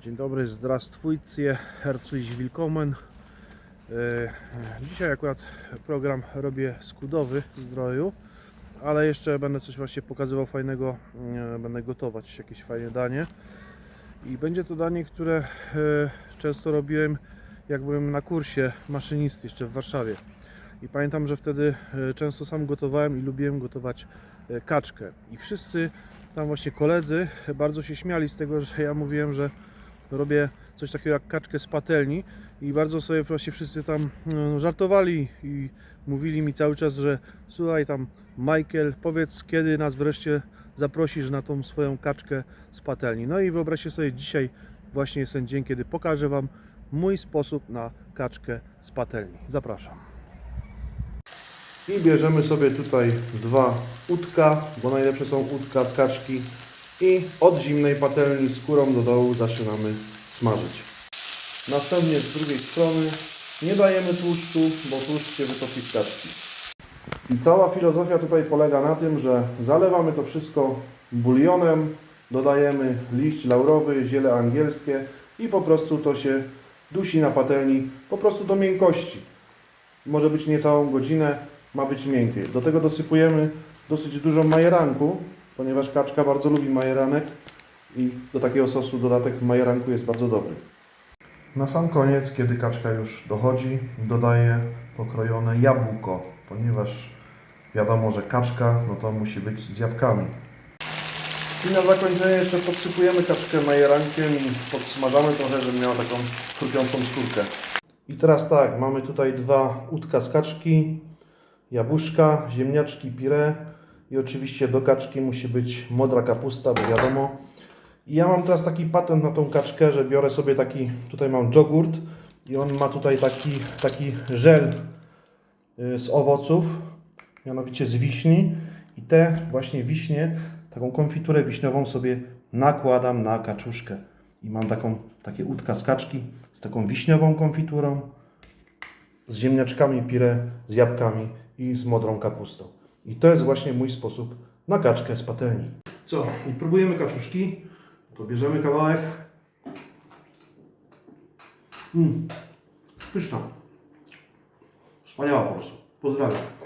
Dzień dobry, zdrastwujcie, herzlich willkommen. E, Dzisiaj akurat program robię skudowy zdroju, ale jeszcze będę coś właśnie pokazywał fajnego, e, będę gotować jakieś fajne danie. I będzie to danie, które e, często robiłem jak byłem na kursie maszynisty jeszcze w Warszawie. I pamiętam, że wtedy często sam gotowałem i lubiłem gotować kaczkę. I wszyscy tam właśnie koledzy bardzo się śmiali z tego, że ja mówiłem, że robię coś takiego jak kaczkę z patelni i bardzo sobie właśnie wszyscy tam no, żartowali i mówili mi cały czas, że słuchaj tam Michael, powiedz kiedy nas wreszcie zaprosisz na tą swoją kaczkę z patelni. No i wyobraźcie sobie, dzisiaj właśnie jest ten dzień, kiedy pokażę Wam mój sposób na kaczkę z patelni. Zapraszam. I bierzemy sobie tutaj dwa udka, bo najlepsze są udka z kaczki i od zimnej patelni skórą do dołu zaczynamy smażyć. Następnie z drugiej strony nie dajemy tłuszczu, bo tłuszcz się wytopi z kaczki. I cała filozofia tutaj polega na tym, że zalewamy to wszystko bulionem, dodajemy liść laurowy, ziele angielskie i po prostu to się dusi na patelni po prostu do miękkości. Może być niecałą godzinę, ma być miękkie. Do tego dosypujemy dosyć dużo majeranku, ponieważ kaczka bardzo lubi majeranek i do takiego sosu dodatek majeranku jest bardzo dobry. Na sam koniec, kiedy kaczka już dochodzi, dodaję pokrojone jabłko, ponieważ wiadomo, że kaczka no to musi być z jabłkami. I na zakończenie jeszcze podsypujemy kaczkę majerankiem i podsmażamy trochę, żeby miała taką chrupiącą skórkę. I teraz tak, mamy tutaj dwa udka z kaczki, jabłuszka, ziemniaczki, pire i oczywiście do kaczki musi być modra kapusta, bo wiadomo. I ja mam teraz taki patent na tą kaczkę, że biorę sobie taki, tutaj mam jogurt i on ma tutaj taki, taki żel y, z owoców, mianowicie z wiśni i te właśnie wiśnie, taką konfiturę wiśniową sobie nakładam na kaczuszkę. I mam taką, takie udka z kaczki z taką wiśniową konfiturą, z ziemniaczkami pire, z jabłkami i z modrą kapustą. I to jest właśnie mój sposób na kaczkę z patelni. Co? I próbujemy kaczuszki. To bierzemy kawałek. Mmm, pyszna. Wspaniała po prostu. Pozdrawiam.